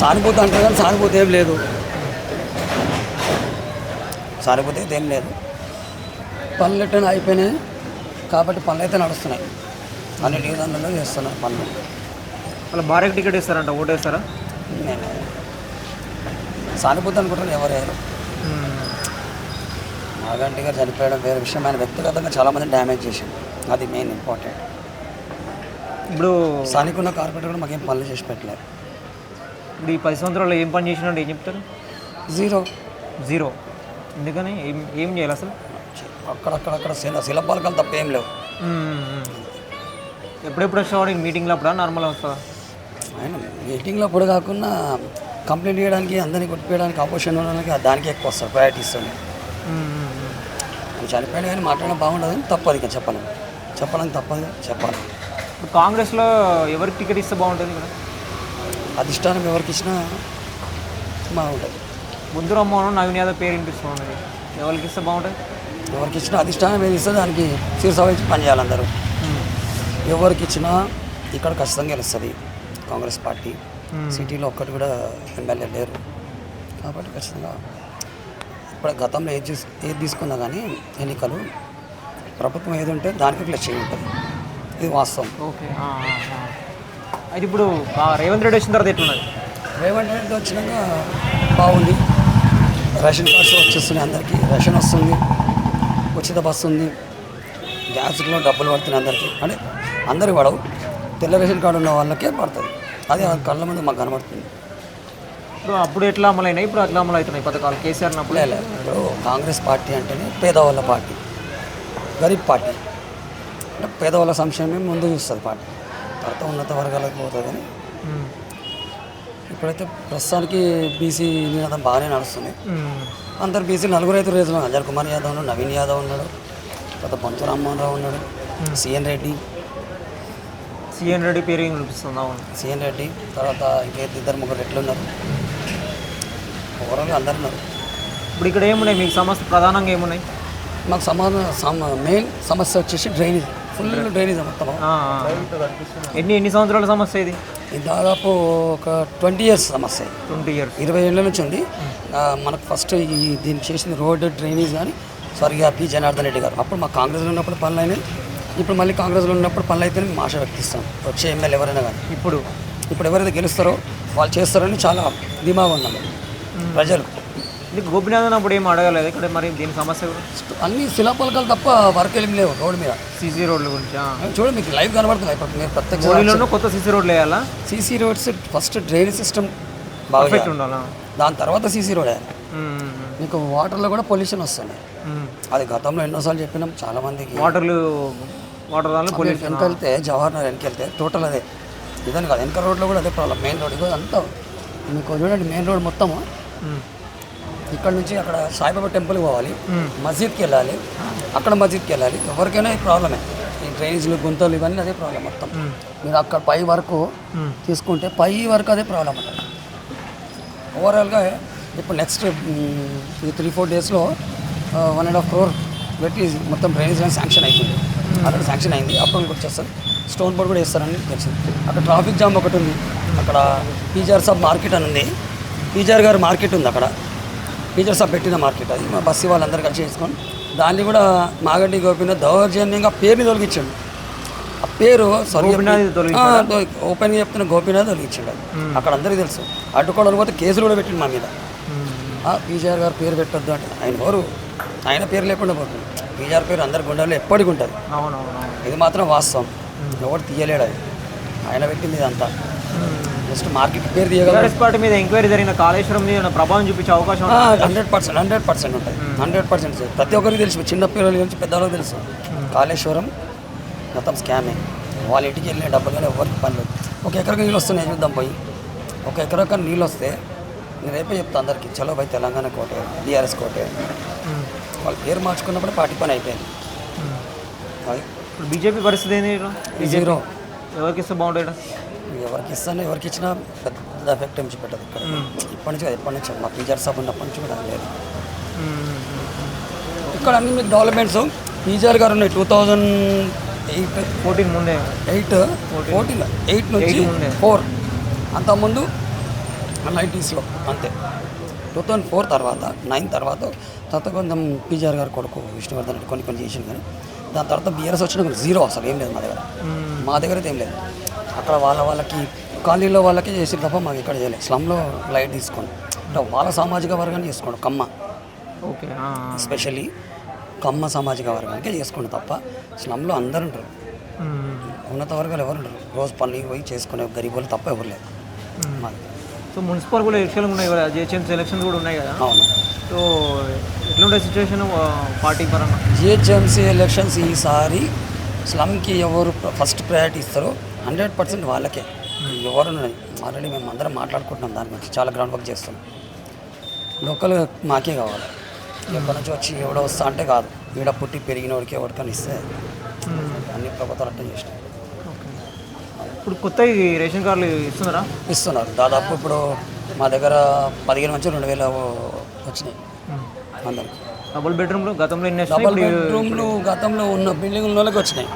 సానుభూతి అంటే కానీ సానుభూతి ఏం లేదు. సానుభూతి అయితే ఏం లేదు. పనులు ఎట్టైనా అయిపోయినాయి. కాబట్టి పనులు అయితే నడుస్తున్నాయి. అన్ని డివిజన్లలో చేస్తున్నారు పనులు. వాళ్ళ భార్యకి టికెట్ ఇస్తారంట ఓటేస్తారా నేను సానుభూతి అనుకుంటాను ఎవరు వేయరు. నాగంటి గారు చనిపోయడం వేరే విషయం. ఆయన వ్యక్తిగతంగా చాలామంది డ్యామేజ్ చేసింది అది మెయిన్ ఇంపార్టెంట్. ఇప్పుడు స్థానిక ఉన్న కార్పొరేటర్ కూడా మాకేం పనులు చేసి పెట్టలేదు. ఇప్పుడు ఈ పది సంవత్సరాల్లో ఏం పని చేసినట్టు ఏం చెప్తారు? జీరో. జీరో. ఎందుకని? ఏం ఏం చేయాలి అసలు? అక్కడక్కడక్కడ శిల శిలపాలకాలు తప్ప ఏం లేవు. ఎప్పుడెప్పుడు వచ్చేవాడు మీటింగ్లో అప్పుడా? నార్మల్ వస్తుందా ఆయన మీటింగ్లో అప్పుడు కాకుండా కంప్లైంట్ చేయడానికి అందరినీ కొట్టిపోయడానికి ఆపోజిషన్ ఉండడానికి దానికి ఎక్కువ వస్తారు ప్రయారిటీ ఇస్తుంది చనిపోయిన కానీ మాట్లాడడం బాగుండదు తప్పదు ఇక చెప్పలేం చెప్పాలని తప్పదు చెప్పాలి. ఇప్పుడు కాంగ్రెస్లో ఎవరికి టికెట్ ఇస్తే బాగుంటుంది ఇక్కడ అధిష్టానం ఎవరికి ఇచ్చినా బాగుంటుంది ముద్దు రమ్మను నవీన్ యాదవ్ పేరు వినిపిస్తుంది ఎవరికి ఇస్తే బాగుంటుంది ఎవరికి ఇచ్చినా అధిష్టానం ఏది ఇస్తే దానికి శీర్ష వహించి పనిచేయాలి అందరూ. ఎవరికి ఇచ్చినా ఇక్కడ ఖచ్చితంగా గెలుస్తుంది కాంగ్రెస్ పార్టీ. సిటీలో ఒక్కటి కూడా ఎమ్మెల్యే లేరు. కాబట్టి ఖచ్చితంగా ఇప్పుడు గతంలో ఏది ఏది తీసుకున్నా కానీ ఎన్నికలు ప్రభుత్వం ఏది ఉంటే దానికి చేయి ఉంటుంది. ఇది వాస్తవం. ఓకే. అయితే ఇప్పుడు రేవంత్ రెడ్డి వచ్చిన తర్వాత ఎట్లున్నది? రేవంత్ రెడ్డి వచ్చినాక బాగుంది. రేషన్ కార్డ్స్ వచ్చేస్తున్నాయి అందరికీ. రేషన్ వస్తుంది ఉచిత బస్సు ఉంది. గ్యాస్లో డబ్బులు పడుతున్నాయి అందరికీ. అంటే అందరికి పడవు. తెల్ల రేషన్ కార్డు ఉన్న వాళ్ళకే పడుతుంది అది ఆ కళ్ళ ముందు మాకు కనబడుతుంది. ఇప్పుడు అప్పుడు ఎట్లా అమలైనాయి? ఇప్పుడు అట్లా అమలు అవుతున్నాయి పథకాలు? కేసీఆర్ అప్పుడు. ఇప్పుడు కాంగ్రెస్ పార్టీ అంటేనే పేదవాళ్ళ పార్టీ. గరీబ్ పార్టీ. అంటే పేదవాళ్ళ సంక్షేమం ముందు చూస్తుంది పార్టీ. తర్వాత ఉన్నత వర్గాలకు పోతుంది కానీ ఇప్పుడైతే ప్రస్తుతానికి బీసీ నినాదం బాగానే నడుస్తుంది. అందరు బీసీ నలుగురు అయితే రేజులు అజయ్ కుమార్ యాదవ్ ఉన్నాడు నవీన్ యాదవ్ ఉన్నాడు తర్వాత పంచు రామ్మోహన్ రావు ఉన్నాడు సిఎన్ రెడ్డి సీఎన్ రెడ్డి పేరు వినిపిస్తుంది? అవును. సిఎన్ రెడ్డి తర్వాత ఇంకేది ఇద్దరు ముగ్గురు రెడ్లు ఉన్నారు. ఓవరాల్గా అందరు ఉన్నారు. ఇప్పుడు ఇక్కడ ఏమున్నాయి? మీకు సమస్య ప్రధానంగా ఏమున్నాయి? మాకు సమాధాన సమ మెయిన్ సమస్య వచ్చేసి డ్రైనేజ్. ఫుల్ డ్రైనేజ్ మొత్తం. ఎన్ని ఎన్ని సంవత్సరాల సమస్య ఇది? ఇది దాదాపు ఒక ట్వంటీ ఇయర్స్ సమస్య. Twenty years. ఇరవై ఏళ్ళ నుంచి ఉంది మనకు ఫస్ట్ ఈ దీన్ని చేసింది రోడ్ డ్రైనేజ్ కానీ స్వర్గీయ పి. జనార్దన్ రెడ్డి గారు. అప్పుడు మా కాంగ్రెస్లో ఉన్నప్పుడు పనులు అయినాయి. ఇప్పుడు మళ్ళీ కాంగ్రెస్లో ఉన్నప్పుడు పనులు అయితే మేము ఆశ వ్యక్తిస్తాం. వచ్చే ఎమ్మెల్యే ఎవరైనా కానీ. ఇప్పుడు? ఇప్పుడు ఎవరైతే గెలుస్తారో వాళ్ళు చేస్తారని చాలా ధీమా ఉన్నాం. ప్రజలు. ఇది గోపినాథన్ అప్పుడు ఏం అడగలేదు? ఇక్కడ మరి దీని సమస్య అన్ని శిలాపలకాలు తప్ప వర్క్ ఏం లేవు రోడ్డు మీద. సీసీ రోడ్ల గురించి. చూడండి మీకు లైవ్ కనబడుతుంది మీరు ప్రత్యక్ష కొత్త సీసీ రోడ్లు వేయాలా? CC roads first drainage system బాగా. ఉండాలా? దాని తర్వాత సీసీ రోడ్ వేయాలి. మీకు వాటర్లో కూడా పొల్యూషన్ వస్తుంది. అది గతంలో ఎన్నోసార్లు చెప్పినాం చాలా మందికి. వాటర్లు వాటర్ పొల్యూషన్ వెనక వెళ్తే జవహర్ నగర్ వెనక వెళ్తే టోటల్ అదే. ఇదని కాదు వెనక రోడ్లో కూడా అదే ప్రాబ్లం మెయిన్ రోడ్ అంతా. మీకు చూడండి మెయిన్ రోడ్ మొత్తము. ఇక్కడ నుంచి అక్కడ సాయిబాబా టెంపుల్కి పోవాలి. మస్జిద్కి వెళ్ళాలి. అక్కడ మస్జిద్కి వెళ్ళాలి. ఎవరికైనా ప్రాబ్లమే. ఈ డ్రైనేజీలు గుంతలు ఇవన్నీ అదే ప్రాబ్లం మొత్తం. మీరు అక్కడ పై వరకు తీసుకుంటే పై వరకు అదే ప్రాబ్లం ఉంటుంది ఓవరాల్గా ఇప్పుడు నెక్స్ట్ ఈ త్రీ ఫోర్ డేస్లో వన్ అండ్ హాఫ్ క్రోర్ పెట్టి మొత్తం డ్రైనేజ్ కానీ శాంక్షన్ అయిపోయింది. అక్కడ శాంక్షన్ అయింది. అప్రూవల్కి వచ్చేస్తారు స్టోన్ బోర్డ్ కూడా వేస్తారని తెలిసింది. అక్కడ ట్రాఫిక్ జామ్ ఒకటి ఉంది. అక్కడ పీజార్ సబ్ మార్కెట్ అని ఉంది. పీజార్ గారు మార్కెట్ ఉంది అక్కడ. సబ్ పెట్టిన మార్కెట్ అది. మా బస్సు వాళ్ళందరూ కలిసి చేసుకొని దాన్ని కూడా మాగంటి గోపినాథ్ దౌర్జన్యంగా పేరుని తొలగించండు. ఆ పేరు ఓపెన్గా చెప్తున్న గోపీనాథ్ తొలగించాడు అక్కడ అందరికీ తెలుసు. అడ్డుకోవడం పోతే కేసులు కూడా పెట్టిండు మా మీద. ఆ పీజీఆర్ గారు పేరు పెట్టొద్దు అంటే. ఆయన ఎవరు? ఆయన పేరు లేకుండా పోతుంది. పీజీఆర్ పేరు అందరి గుండెల్లో ఎప్పటికి ఉంటుంది. ఇది మాత్రం వాస్తవం. ఎవరు తీయలేడు అది. ఆయన పెట్టింది ఇదంతా. జస్ట్ మార్కెట్ పేరు తీయగలరు. పార్టీ మీద ఎంక్వైరీ జరిగిన కాళేశ్వరం మీద ప్రభావం చూపించే అవకాశం? హండ్రెడ్ పర్సెంట్ హండ్రెడ్ పర్సెంట్ ఉంటుంది హండ్రెడ్ పర్సెంట్ ప్రతి ఒక్కరికి తెలుసు చిన్న పిల్లల నుంచి పెద్దవాళ్ళకి తెలుసు. కాళేశ్వరం మొత్తం స్కామే వాళ్ళ ఇంటికి వెళ్ళిన డబ్బులు కానీ ఎవరికి పని లేదు. ఒక ఎకరకు నీళ్ళు వస్తున్నాయి చూద్దాం పోయి. ఒక ఎకరకు నీళ్ళు వస్తే నేను రేపే చెప్తా అందరికీ చలో పోయి తెలంగాణ కోటే బీఆర్ఎస్ కోటే ఉమ్. వాళ్ళ పేరు మార్చుకున్నప్పుడు పార్టీ పని అయిపోయింది. అది. ఇప్పుడు బీజేపీ పరిస్థితి ఏంటి? జీరో ఎవరికి ఇస్తే ఇక్కడ? ఎవరికి ఇస్తాను ఎవరికి ఇచ్చినా పెద్ద ఎఫెక్ట్ ఏం చూపెట్టదు ఇక్కడ. ఇప్పటి నుంచి కాదు, ఎప్పటి నుంచి మా పీజర్ సబ్ ఉన్నప్పటి నుంచి కూడా లేదు. ఇక్కడ అన్ని మీకు డెవలప్మెంట్స్ పీజర్ గారు ఉన్నాయి టూ థౌజండ్ ఎయిట్ ఫోర్టీన్ ముందే. ఎయిట్ ఫోర్టీన్ ఎయిట్ నుంచి. ఫోర్ అంతకుముందు నైంటీస్లో అంతే. టూ థౌజండ్ ఫోర్ తర్వాత నైన్ తర్వాత తర్వాత కొంచెం పీజీఆర్ గారు కొడుకు విష్ణువర్ధన్ రెడ్డి కొన్ని కొన్ని చేసింది కానీ దాని తర్వాత బీఆర్ఎస్ వచ్చిన జీరో అసలు ఏం లేదు మా దగ్గర. మా దగ్గర అయితే ఏం లేదు. అక్కడ వాళ్ళ వాళ్ళకి కాలనీలో వాళ్ళకి చేసి తప్ప మాకు ఇక్కడ చేయలేదు. స్లమ్లో లైట్ తీసుకోండి. అంటే వాళ్ళ సామాజిక వర్గాన్ని చేసుకోండి కమ్మ. ఓకే ఎస్పెషల్లీ కమ్మ సామాజిక వర్గానికే చేసుకోండి తప్ప స్లమ్లో అందరు ఉంటారు. ఉన్నత వర్గాలు ఎవరు ఉండరు రోజు పనికి పోయి చేసుకునే గరీబులు తప్ప ఎవరు లేదు మాది. సో మున్సిపల్ కూడా ఎలక్షన్లు ఉన్నాయి కదా జిహెచ్ఎంసీ ఎలక్షన్స్ కూడా ఉన్నాయి కదా? అవును. సో ఎట్లుండే సిచ్యువేషన్ పార్టీ పరంగా? జిహెచ్ఎంసీ ఎలక్షన్స్ ఈసారి స్లమ్కి ఎవరు ఫస్ట్ ప్రయారిటీ ఇస్తారో హండ్రెడ్ పర్సెంట్ వాళ్ళకే. ఎవరు ఆల్రెడీ మేము అందరం మాట్లాడుకుంటున్నాం దాని గురించి చాలా గ్రౌండ్ వర్క్ చేస్తున్నాం. లోకల్ మాకే కావాలి. ఎక్కడి నుంచి వచ్చి ఎవడో వస్తా అంటే కాదు. ఈడ పుట్టి పెరిగినోడికి ఎవరికైనా ఇస్తే అన్ని ప్రభుత్వాలు అట్టే చేసినాయి. ఇప్పుడు కొత్త రేషన్ కార్డులు ఇస్తున్నారా? ఇస్తున్నారు. దాదాపు ఇప్పుడు మా దగ్గర పదిహేను నుంచి రెండు వేల వచ్చినాయి అందరికి. డబుల్ బెడ్రూమ్లు గతంలో ఎన్ని డబల్ బెడ్రూమ్లు గతంలో ఉన్న బిల్డింగ్లలోకి వచ్చినాయి.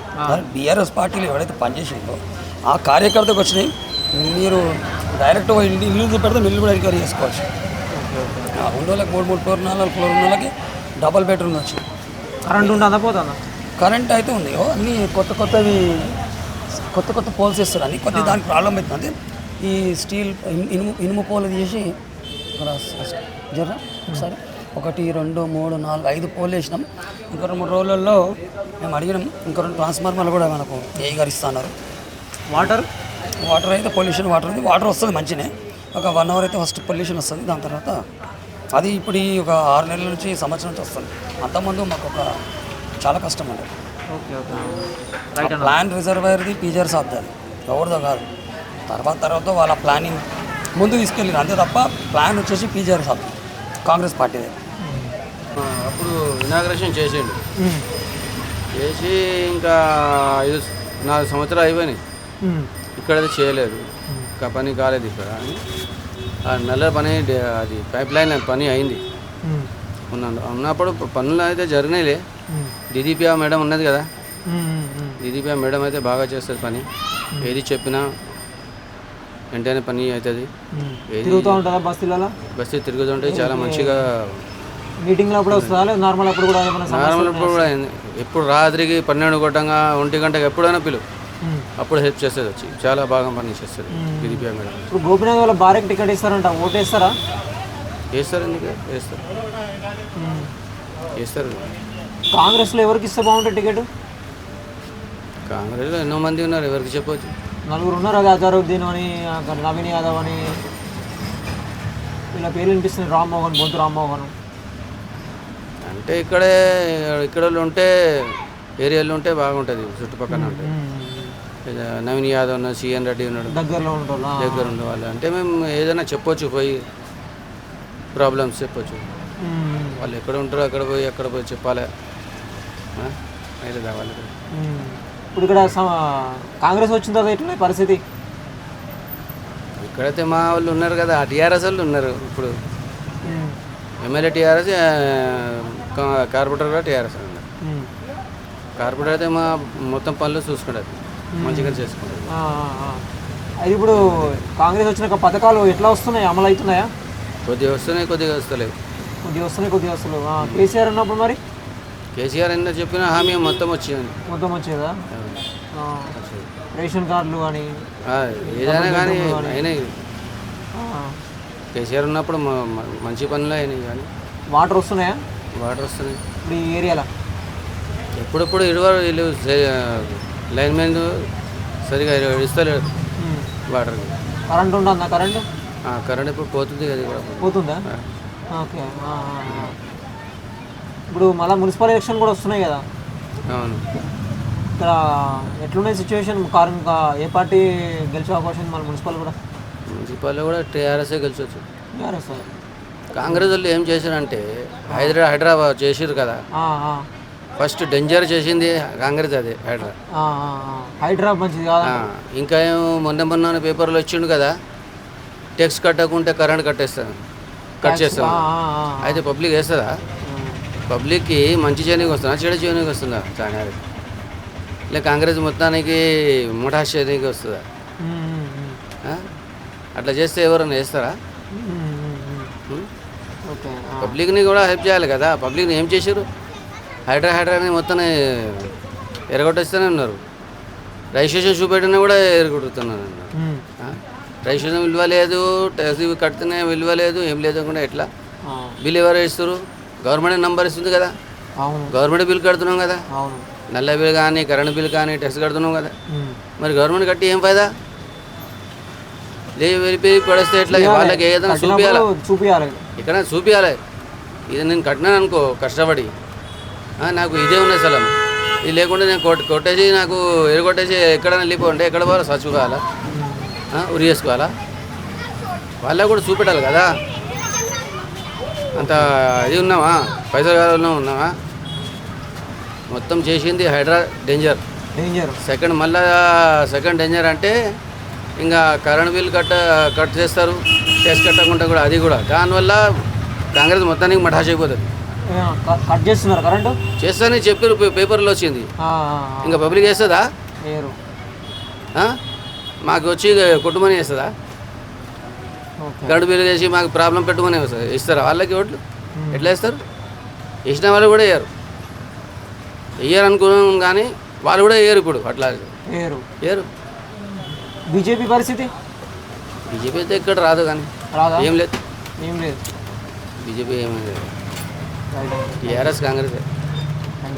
బీఆర్ఎస్ పార్టీలు ఎవరైతే పనిచేసిందో ఆ కార్యకర్తకు వచ్చినాయి. మీరు డైరెక్ట్ ఇల్లు ఇల్లు చూపెడితే ఇల్లు కూడా రికవరీ చేసుకోవచ్చు. ఆ, ఉన్న వాళ్ళకి మూడు మూడు ఫ్లోర్ నాలుగు ఫ్లోర్ ఉన్న వాళ్ళకి డబల్ బెడ్రూమ్ వచ్చింది కరెంట్ ఉంటుందా పోతుందా? కరెంట్ అయితే ఉంది. అన్నీ కొత్త కొత్తవి కొత్త కొత్త పోల్స్ ఇస్తారు అన్ని కొద్ది దానికి ప్రాబ్లం అవుతుంది ఈ స్టీల్ ఇన్- ఇనుము ఇనుము పోలు తీసి ఇక్కడ జర ఒకసారి. ఒకటి రెండు మూడు నాలుగు ఐదు పోలు వేసినాం. ఇంకా రెండు మూడు రోజులలో మేము అడిగినాం. ఇంకా రెండు ట్రాన్స్ఫార్మర్లు కూడా మనకు ఏ గారు ఇస్తున్నారు. వాటర్ వాటర్ అయితే పొల్యూషన్ వాటర్ ఉంది. వాటర్ వస్తుంది మంచినే. ఒక వన్ అవర్ అయితే ఫస్ట్ పొల్యూషన్ వస్తుంది. దాని తర్వాత అది ఇప్పుడు ఈ ఒక ఆరు నెలల నుంచి సంవత్సరం నుంచి వస్తుంది. అంతకుముందు మాకు ఒక చాలా కష్టం అన్న. ప్లాన్ రిజర్వాయర్ది పీజర్ అది. ఎవరిదో కాదు. తర్వాత తర్వాత వాళ్ళ ప్లానింగ్ ముందు తీసుకెళ్ళారు. అంతే తప్ప ప్లాన్ వచ్చేసి పీజర్ సాబ్ కాంగ్రెస్ పార్టీదే ఆ, అప్పుడు ఇనాగ్రేషన్ చేసిండు. చేసి ఇంకా ఐదు నాలుగు సంవత్సరాలు అయిపోయినాయి. ఇక్కడ చేయలేదు. ఇంకా పని కాలేదు ఇక్కడ అని. ఆ నల్ల పని అది పైప్ లైన్ పని అయింది. ఉన్న ఉన్నప్పుడు పనులు అయితే జరిగినాయిలే. డిడిపిఆ మేడం ఉన్నది కదా. డిడిపిఆ మేడం అయితే బాగా చేస్తుంది పని. ఏది చెప్పినా వెంటనే పని అవుతుంది. తిరుగుతూ ఉంటుందా బస్సులలో బస్సు తిరుగుతుంటే చాలా మంచిగా మీటింగ్లో అప్పుడు వస్తుందా? నార్మల్ అప్పుడు కూడా నార్మల్ ఇప్పుడు కూడా. ఎప్పుడు రాత్రికి పన్నెండు గంటగా ఒంటి గంటకి ఎప్పుడైనా పిలువు ఉమ్. అప్పుడు హెల్ప్ చేస్తుంది వచ్చి. చాలా బాగా పని చేస్తుంది మేడం ఇప్పుడు గోపినాథ్ వాళ్ళ భార్యకి టికెట్ ఇస్తారంట. ఓటు వేస్తారా? వేస్తారు ఎందుకు? వేస్తారు. వేస్తారు. కాంగ్రెస్లో ఎవరికి ఇస్తే బాగుంటుంది టికెట్? కాంగ్రెస్లో ఎన్నో మంది ఉన్నారు ఎవరికి చెప్పవచ్చు నలుగురు ఉన్నారు అది అజారుద్దీన్ అని నవీన్ యాదవ్ అని వీళ్ళ పేర్లు వినిపిస్తుంది రామ్మోహన్ బొంతు రామ్మోహన్ అంటే ఇక్కడే ఇక్కడ ఉంటే ఏరియాలో ఉంటే బాగుంటుంది చుట్టుపక్కల ఉంటే నవీన్ యాదవ్ ఉన్నాడు సిఎన్ రెడ్డి ఉన్నాడు దగ్గరలో ఉంటారు ఆ. దగ్గర ఉండే వాళ్ళు అంటే మేము ఏదైనా చెప్పొచ్చు పోయి ప్రాబ్లమ్స్ చెప్పొచ్చు. వాళ్ళు ఎక్కడ ఉంటారో అక్కడ పోయి అక్కడ పోయి చెప్పాలి? అయితే కావాలి. ఇప్పుడు ఇక్కడ కాంగ్రెస్ వచ్చిన తర్వాత ఎట్లున్నాయి పరిస్థితి? ఇక్కడైతే మా వాళ్ళు ఉన్నారు కదా టీఆర్ఎస్ వాళ్ళు ఉన్నారు ఇప్పుడు. ఎమ్మెల్యే టీఆర్ఎస్ కార్పొరేటర్ కూడా టీఆర్ఎస్ ఉన్నారు. కార్పొరేటర్ అయితే మా మొత్తం పనులు చూసుకుంటారు మంచిగా చేసుకుంటారు. అది ఇప్పుడు కాంగ్రెస్ వచ్చినాక పథకాలు ఎట్లా వస్తున్నాయి? అమలు అవుతున్నాయా? కొద్దిగా వస్తున్నాయి కొద్దిగా వస్తలేవు. కొద్దిగా వస్తున్నాయి కొద్దిగా వస్తలేవు. కేసీఆర్ ఉన్నప్పుడు మరి? కేసీఆర్ ఎంత చెప్పిన హామీ మొత్తం వచ్చింది మొత్తం వచ్చేదా? రేషన్ కార్డులు ఆ, ఏదైనా కానీ అయినాయి. కేసీఆర్ ఉన్నప్పుడు మంచి పనులు అయినాయి కానీ. వాటర్ వస్తున్నాయా? వాటర్ వస్తున్నాయి. ఇప్పుడు ఈ ఏరియాలో? ఎప్పుడెప్పుడు ఇరువారు వీళ్ళు లైన్ మ్యాన్ సరిగా ఇస్తలేడు. వాటర్. కరెంట్ ఉంటుందా? కరెంట్? కరెంట్ ఇప్పుడు పోతుంది కదా పోతుందా? ఓకే. ఇప్పుడు మళ్ళీ మున్సిపల్ ఎలక్షన్ కూడా వస్తున్నాయి కదా. అవును. ఇక్కడ ఎట్లున్నాయి సిచ్యువేషన్ కారణం ఏ పార్టీ గెలిచే అవకాశం మన మున్సిపల్ కూడా? మున్సిపాల్లో కూడా టీఆర్ఎస్ఏ గెలిచొచ్చు. టీఆర్ఎస్ కాంగ్రెస్ వాళ్ళు ఏం చేశారంటే హైదరా హైదరాబాద్ చేసిరు కదా. ఫస్ట్ డేంజర్ చేసింది కాంగ్రెస్ అదే హైదరా. ఆ, ఆ, ఆ. హైదరాబాద్ మంచిది కాదా? ఇంకా ఏం మొన్న మొన్న పేపర్లో వచ్చిండు కదా ట్యాక్స్ కట్టకుంటే కరెంట్ కట్టేస్తాను కట్ చేస్తాం ఆ, ఆ, ఆ. అయితే పబ్లిక్ వేస్తుందా? పబ్లిక్కి మంచి చేయడానికి వస్తుందా చెడు చేయడానికి వస్తుందా చాలా లే కాంగ్రెస్ మొత్తానికి ముఠా చేయడానికి వస్తుందా? అట్లా చేస్తే ఎవరైనా వేస్తారా ఆ. పబ్లిక్ని కూడా హెల్ప్ చేయాలి కదా పబ్లిక్ని ఏం చేశారు హైడ్రా హైడ్రా అని మొత్తం ఎరగొట్టేస్తూనే ఉన్నారు. రిజిస్ట్రేషన్ చూపెట్టినా కూడా ఎరగొడుతున్నారు? రిజిస్ట్రేషన్ విలువ లేదు ట్యాక్సీ కడితేనే విలువ లేదు ఏం లేదు కూడా ఎట్లా. బిల్ ఎవరు ఇస్తారు గవర్నమెంట్ నంబర్ ఇస్తుంది కదా. అవును. గవర్నమెంట్ బిల్ కడుతున్నాం కదా. అవును. నల్ల బిల్ కానీ కరెంట్ బిల్ కానీ ట్యాక్స్ కడుతున్నాం కదా. మరి గవర్నమెంట్ కట్టి ఏం ఫైదా? వెళ్ళిపోయి పడేస్తే ఎట్లా? వాళ్ళకి ఏదైనా చూపించాలి చూపియాలి? ఇక్కడ చూపించాలి ఇది నేను కట్టినాను అనుకో కష్టపడి. నాకు ఇదే ఉన్న స్థలం. ఇది లేకుండా నేను కొట్ కొట్టేసి నాకు ఎరగొట్టేసి ఎక్కడైనా వెళ్ళిపోంటే ఎక్కడ పోవాలో చచ్చిపోవాలా ఉరి చేసుకోవాలా వాళ్ళకు కూడా చూపెట్టాలి కదా. అంత ఇది ఉన్నావా? పైసలు కావాలన్నా ఉన్నావా? మొత్తం చేసింది హైడ్రా డేంజర్. డేంజర్. సెకండ్ మళ్ళా సెకండ్ డేంజర్ అంటే ఇంకా కరెంట్ బిల్ కట్ట కట్ చేస్తారు టెస్ట్ కట్టకుండా కూడా అది కూడా. దానివల్ల కాంగ్రెస్ మొత్తానికి మఠాష్ అయిపోతుంది. కట్ చేస్తున్నారు కరెంటు? చేస్తానని చెప్పారు పేపర్లో వచ్చింది. ఇంకా పబ్లిక్ వేస్తుందా? మాకు వచ్చి కొట్టుమని వేస్తుందా బిల్ వేసి మాకు ప్రాబ్లం పెట్టుమని వస్తుంది ఇస్తారా? వాళ్ళకి ఓట్లు? ఎట్లా వేస్తారు వేసిన వాళ్ళు కూడా వేయరు వేయరు అనుకున్నాం కానీ వాళ్ళు కూడా వేయరు ఇప్పుడు అట్లా. వేరు వేయరు బీజేపీ పరిస్థితి? బీజేపీ అయితే ఇక్కడ రాదు కానీ ఏం లేదు. ఏం లేదు. బీజేపీ ఏమీ లేదు. టీఆర్ఎస్ కాంగ్రెస్